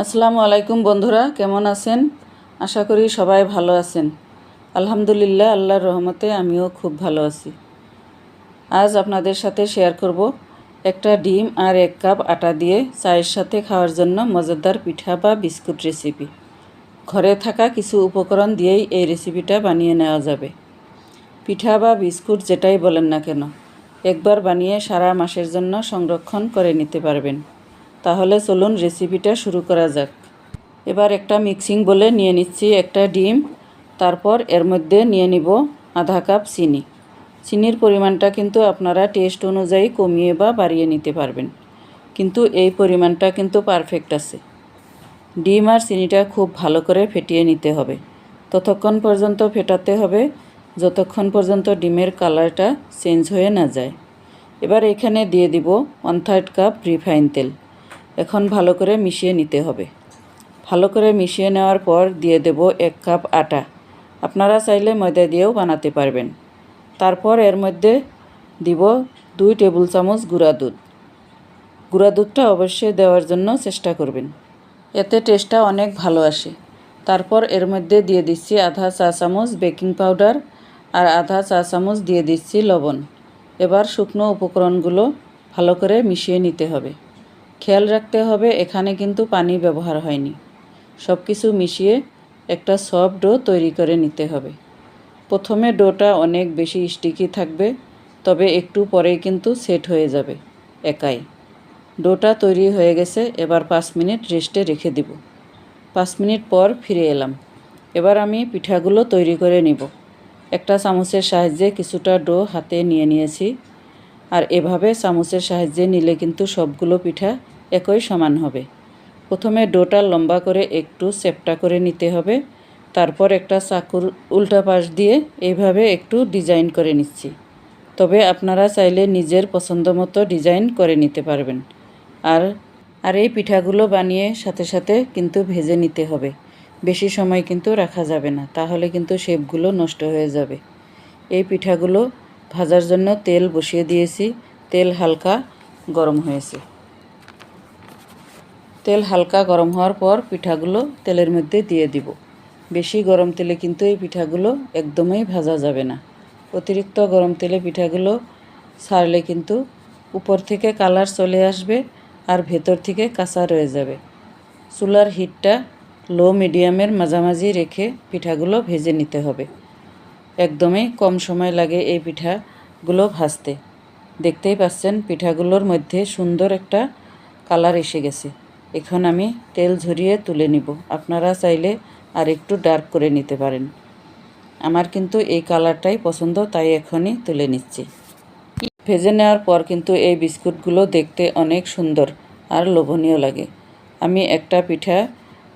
আসসালামু আলাইকুম বন্ধুরা, কেমন আছেন? আশা করি সবাই ভালো আছেন। আলহামদুলিল্লাহ, আল্লাহর রহমতে আমিও খুব ভালো আছি। আজ আপনাদের সাথে শেয়ার করব একটা ডিম আর এক কাপ আটা দিয়ে চায়ের সাথে খাওয়ার জন্য মজাদার পিঠা বা বিস্কুট রেসিপি ঘরে থাকা কিছু উপকরণ দিয়েই এই রেসিপিটা বানিয়ে নেওয়া যাবে। পিঠা বা বিস্কুট যেটাই বলেন না কেন, একবার বানিয়ে সারা মাসের জন্য সংরক্ষণ করে নিতে পারবেন। তাহলে চলুন রেসিপিটা শুরু করা যাক। এবার একটা মিক্সিং বলে নিয়ে নিচ্ছি একটা ডিম, তারপর এর মধ্যে নিয়ে নিব আধা কাপ চিনি। চিনির পরিমাণটা কিন্তু আপনারা টেস্ট অনুযায়ী কমিয়ে বা বাড়িয়ে নিতে পারবেন, কিন্তু এই পরিমাণটা কিন্তু পারফেক্ট আছে। ডিম আর চিনিটা খুব ভালো করে ফেটিয়ে নিতে হবে। ততক্ষণ পর্যন্ত ফেটাতে হবে, যতক্ষণ পর্যন্ত ডিমের কালারটা চেঞ্জ হয়ে না যায়। এবার এখানে দিয়ে দিব ওয়ান থার্ড কাপ রিফাইন তেল। এখন ভালো করে মিশিয়ে নিতে হবে। ভালো করে মিশিয়ে নেওয়ার পর দিয়ে দেব এক কাপ আটা। আপনারা চাইলে ময়দা দিয়েও বানাতে পারবেন। তারপর এর মধ্যে দিব দুই টেবিল চামচ গুঁড়া দুধ। গুঁড়া দুধটা অবশ্যই দেওয়ার জন্য চেষ্টা করবেন। এতে টেস্টটা অনেক ভালো আসে। তারপর এর মধ্যে দিয়ে দিচ্ছি আধা চা চামচ বেকিং পাউডার আর আধা চা চামচ দিয়ে দিচ্ছি লবণ। এবার শুকনো উপকরণগুলো ভালো করে মিশিয়ে নিতে হবে। খেয়াল রাখতে হবে, এখানে কিন্তু পানি ব্যবহার হয়নি। সব কিছু মিশিয়ে একটা সফট ডো তৈরি করে নিতে হবে। প্রথমে ডোটা অনেক বেশি স্টিকি থাকবে, তবে একটু পরেই কিন্তু সেট হয়ে যাবে, একাই। ডোটা তৈরি হয়ে গেছে, এবার পাঁচ মিনিট রেস্টে রেখে দিব। পাঁচ মিনিট পর ফিরে এলাম। এবার আমি পিঠাগুলো তৈরি করে নিব। একটা চামচের সাহায্যে কিছুটা ডো হাতে নিয়ে নিয়েছি, আর এভাবে চামচের সাহায্যে নিলে কিন্তু সবগুলো পিঠা একই সমান হবে। প্রথমে ডোটা লম্বা করে একটু চেপটা করে নিতে হবে। তারপর একটা চাকুর উল্টা পাশ দিয়ে এইভাবে একটু ডিজাইন করে নিচ্ছি। তবে আপনারা চাইলে নিজের পছন্দ মতো ডিজাইন করে নিতে পারবেন। আর আর এই পিঠাগুলো বানিয়ে সাথে সাথে কিন্তু ভেজে নিতে হবে। বেশি সময় কিন্তু রাখা যাবে না, তাহলে কিন্তু শেপগুলো নষ্ট হয়ে যাবে। এই পিঠাগুলো ভাজার জন্য তেল বসিয়ে দিয়েছি। তেল হালকা গরম হয়েছে। তেল হালকা গরম হওয়ার পর পিঠাগুলো তেলের মধ্যে দিয়ে দিব। বেশি গরম তেলে কিন্তু এই পিঠাগুলো একদমই ভাজা যাবে না। অতিরিক্ত গরম তেলে পিঠাগুলো ছাড়লে কিন্তু উপর থেকে কালার চলে আসবে আর ভেতর থেকে কাঁচা রয়ে যাবে। চুলার হিটটা লো মিডিয়ামের মাঝামাঝি রেখে পিঠাগুলো ভেজে নিতে হবে। একদমই কম সময় লাগে এই পিঠাগুলো ভাজতে। দেখতেই পাচ্ছেন পিঠাগুলোর মধ্যে সুন্দর একটা কালার এসে গেছে। এখন আমি তেল ঝরিয়ে তুলে নিব। আপনারা চাইলে আর একটু ডার্ক করে নিতে পারেন। আমার কিন্তু এই কালারটাই পছন্দ, তাই এখনই তুলে নিচ্ছি। ভেজে নেওয়ার পর কিন্তু এই বিস্কুটগুলো দেখতে অনেক সুন্দর আর লোভনীয় লাগে। আমি একটা পিঠা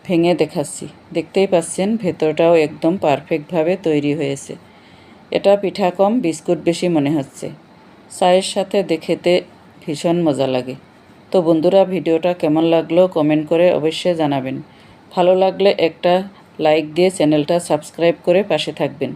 ভেঙে দেখাচ্ছি। দেখতেই পাচ্ছেন, ভেতরটাও একদম পারফেক্টভাবে তৈরি হয়েছে। এটা পিঠা কম, বিস্কুট বেশি মনে হচ্ছে। চায়ের সাথে দেখেতে ভীষণ মজা লাগে। তো বন্ধুরা, ভিডিওটা কেমন লাগল কমেন্ট করে অবশ্যই জানাবেন। ভালো লাগলে একটা লাইক দিয়ে চ্যানেলটা সাবস্ক্রাইব করে পাশে থাকবেন।